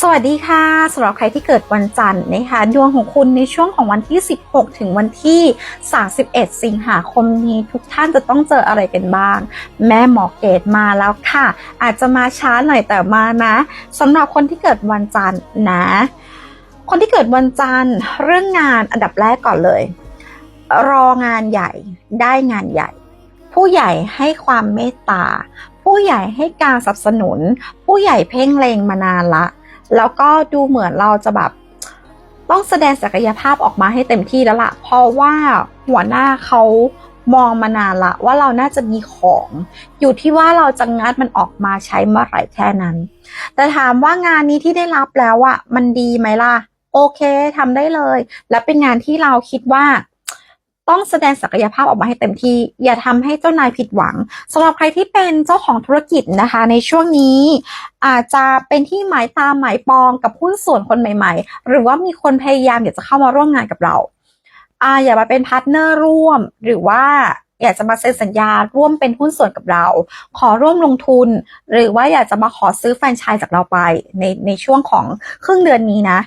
สวัสดีค่ะสำหรับใครที่เกิดวันจันทร์นะคะดวงของคุณในช่วงของวันที่ 16 ถึงวันที่ 31 สิงหาคมนี้ทุกท่านจะต้องเจออะไรกันบ้าง แม่หมอเกตมาแล้วค่ะ อาจจะมาช้าหน่อยแต่มานะสำหรับคนที่เกิดวันจันทร์นะ คนที่เกิดวันจันทร์เรื่องงานอันดับแรกก่อนเลย รองานใหญ่ได้งานใหญ่ ผู้ใหญ่ให้ความเมตตาผู้ใหญ่ให้การสนับสนุน ผู้ใหญ่เพ่งเลงมานานละ แล้วก็ดูเหมือนเราจะแบบต้องแสดงศักยภาพออกมาให้เต็มที่แล้วล่ะ เพราะว่าหัวหน้าเขามองมานานละว่าเราน่าจะมีของ อยู่ที่ว่าเราจะงัดมันออกมาใช้เมื่อไหร่แค่นั้น แต่ถามว่างานนี้ที่ได้รับแล้วอะมันดีไหมล่ะ โอเคทำได้เลย และเป็นงานที่เราคิดว่า ต้องแสดงศักยภาพออกมาให้เต็มที่ อย่าทำให้เจ้านายผิดหวังสำหรับใครที่เป็นเจ้าของธุรกิจนะคะ ในช่วงนี้อาจจะเป็นที่หมายตามหมายปองกับหุ้นส่วนคนใหม่ ๆ หรือว่ามีคนพยายามอยากจะเข้ามาร่วมงานกับเราอาอย่ามาเป็นพาร์ทเนอร์ร่วม หรือว่าอยากจะมาเซ็นสัญญาร่วมเป็นหุ้นส่วนกับเรา ขอร่วมลงทุน หรือว่าอยากจะมาขอซื้อแฟรนไชส์จากเราไปในในช่วงของครึ่งเดือนนี้นะ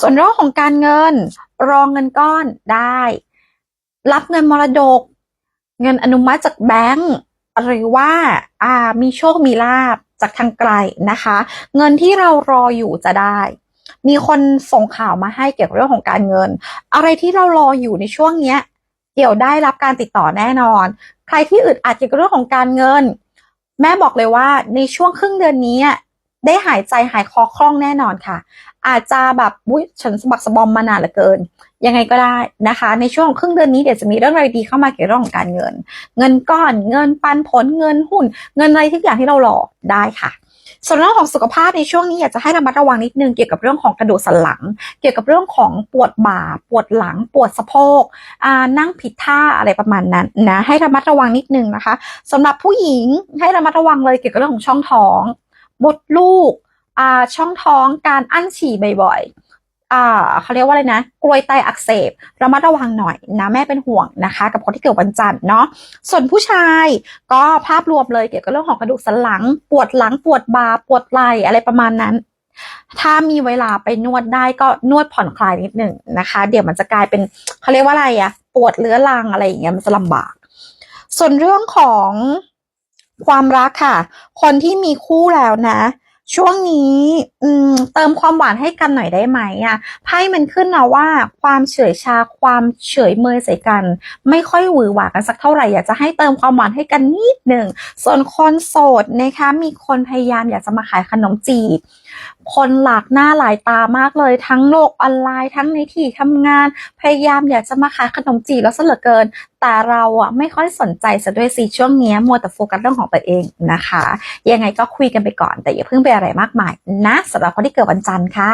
ส่วนเรื่องของการเงินรองเงินก้อนได้ รับเงินมรดก เงินอนุมัติจากแบงก์หรือว่าอ่ามีโชคมีลาบจากทางไกลนะคะ เงินที่เรารออยู่จะได้ มีคนส่งข่าวมาให้เกี่ยวกับเรื่องของการเงิน อะไรที่เรารออยู่ในช่วงเนี้ย เดี๋ยวได้รับการติดต่อแน่นอน ใครที่อึดอัดเกี่ยวกับเรื่องของการเงิน แม่บอกเลยว่าในช่วงครึ่งเดือนนี้ ได้หายใจหายคอคล่องแน่นอนค่ะ อาจจะแบบอุ้ยฉันสะบักสะบอมมานานเหลือเกิน ยังไงก็ได้นะคะ ในช่วงครึ่งเดือนนี้เดี๋ยวจะมีเรื่องอะไรดีเข้ามาเกี่ยวกับเรื่องของการเงิน เงินก้อนเงินปันผลเงินหุ้น เงินอะไรทุกอย่างที่เรารอได้ค่ะส่วนเรื่องของสุขภาพในช่วงนี้อยากจะให้ระมัดระวังนิดนึงเกี่ยวกับเรื่องของกระดูกสันหลัง เกี่ยวกับเรื่องของปวดบ่า ปวดหลัง ปวดสะโพกอ่านั่งผิดท่าอะไรประมาณนั้นนะให้ระมัดระวังนิดนึงนะคะสำหรับผู้หญิงให้ระมัดระวังเลยเกี่ยวกับเรื่องของช่องท้อง มดลูกอ่าช่องท้องการอั้นฉี่บ่อยๆอ่าเขาเรียกว่าอะไรนะกรวยไตอักเสบระมัดระวังหน่อยนะแม่เป็นห่วงนะคะ กับคนที่เกิดวันจันทร์เนาะส่วนผู้ชายก็ภาพรวมเลยเกี่ยวกับเรื่องของกระดูกสันหลัง ปวดหลังปวดบ่าปวดไหล่อะไรประมาณนั้นถ้ามีเวลาไปนวดได้ก็นวดผ่อนคลายนิดหนึ่งนะคะ เดี๋ยวมันจะกลายเป็นเขาเรียกว่าอะไรอะปวดเรื้อรังอะไรอย่างเงี้ยมันจะลำบาก ส่วนเรื่องของ ความรักค่ะ คนที่มีคู่แล้วนะ ช่วงนี้อืมเติมความหวานให้กันหน่อยได้ไหมอะไพ่มันขึ้นนะว่า ความเฉยชาความเฉยเมยใส่กัน ไม่ค่อยหวือหวากันสักเท่าไหร่อยากจะให้เติมความหวานให้กันนิดหนึ่งส่วนคนโสดนะคะ มีคนพยายามอยากจะมาขายขนมจีบคนหลากหน้าหลายตามากเลย ทั้งโลกออนไลน์ทั้งในที่ทำงาน พยายามอยากจะมาขายขนมจีบแล้วซะเหลือเกินแต่เราอะไม่ค่อยสนใจซะด้วยสิช่วงเนี้ยมัวแต่โฟกัสเรื่องของตัวเองนะคะ ยังไงก็คุยกันไปก่อนแต่อย่าเพิ่งไปอะไรมากมายนะสำหรับคนที่เกิดวันจันทร์ค่ะ